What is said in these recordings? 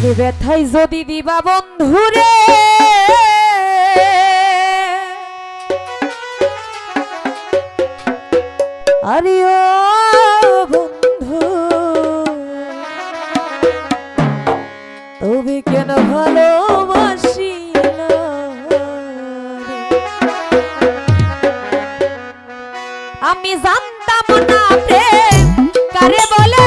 আরে ব্যথাই যদি দিবা বন্ধুরে। আরে ও বন্ধু, তুমি কেন ভালো আমি জানতাম না প্রেম কারে বলে?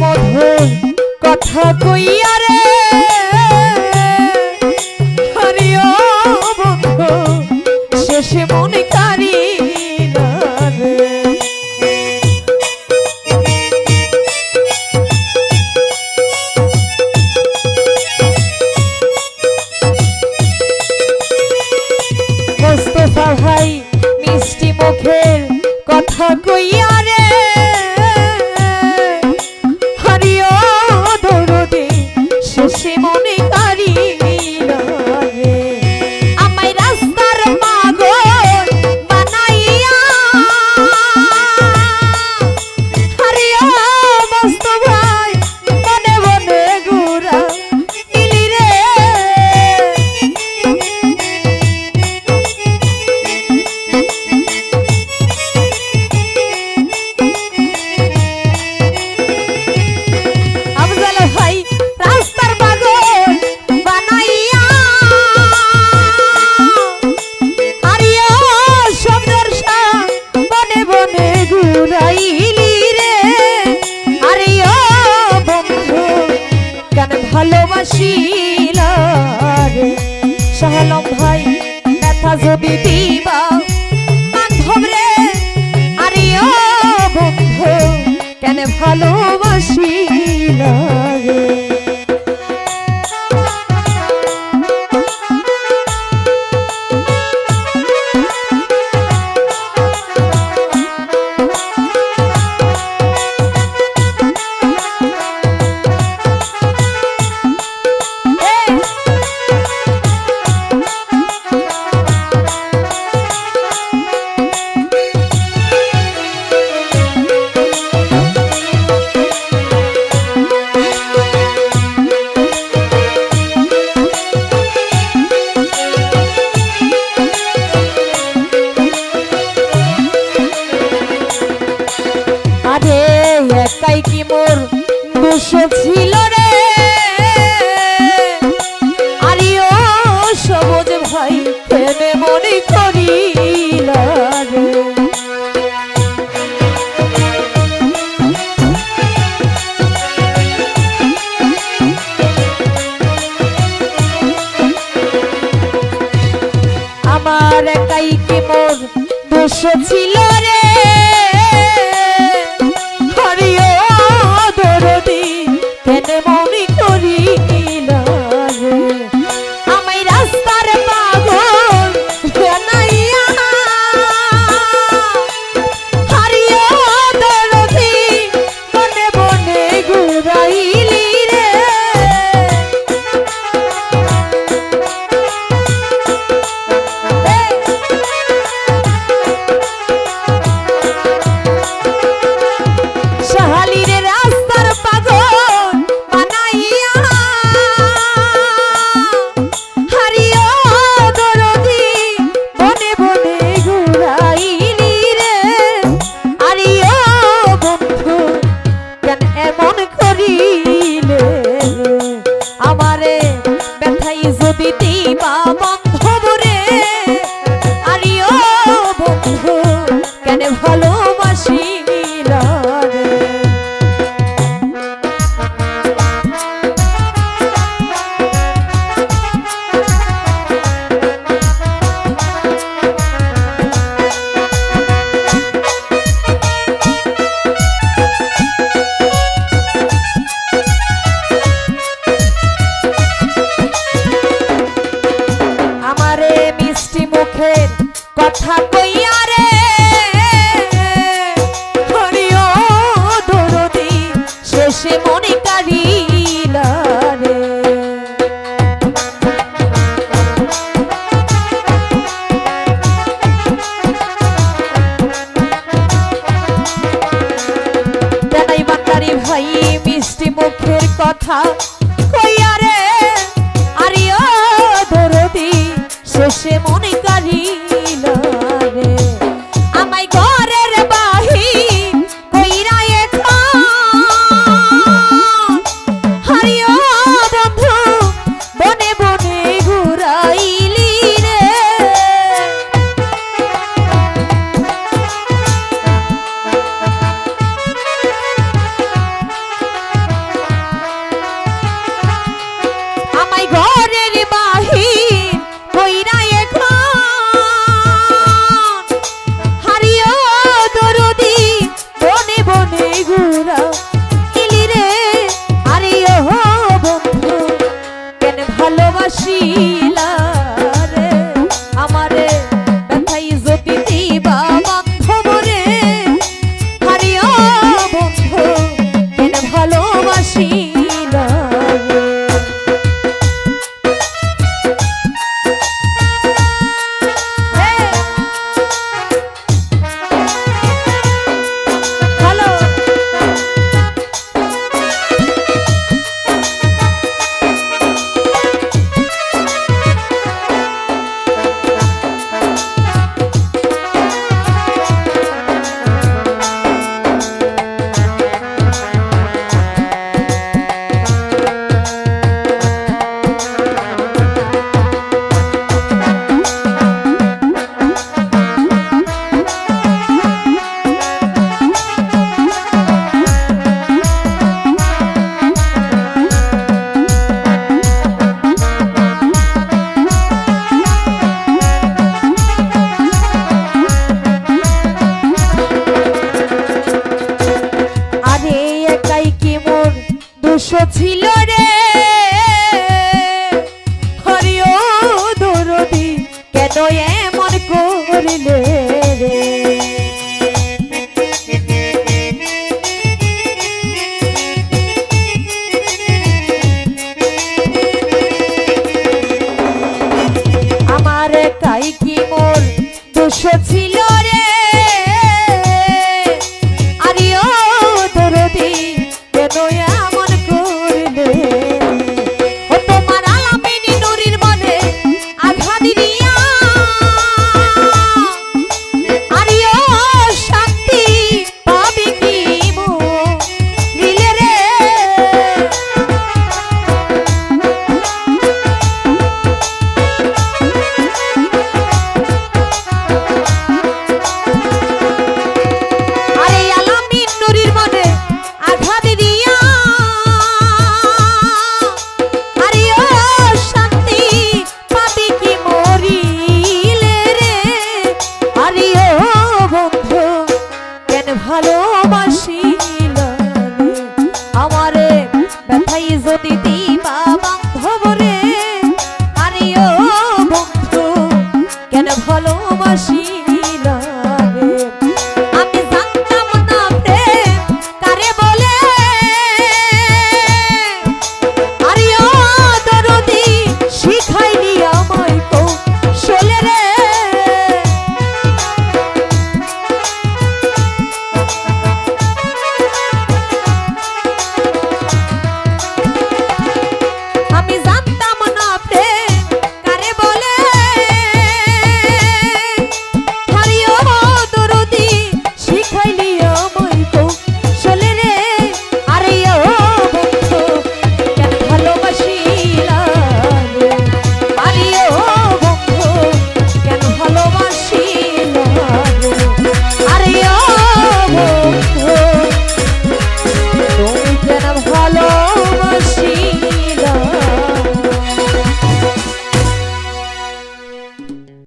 মধুর কথা কইয়া রে। শেষে মনে কারি ভাই মিষ্টি মুখের কথা কইয়া যদি মিষ্টি মুখের কথা কইয়া রে। হরিও দরদি, শেষে মনে কারিলা রে। ভাই, মিষ্টি মুখের কথা ছিল রে।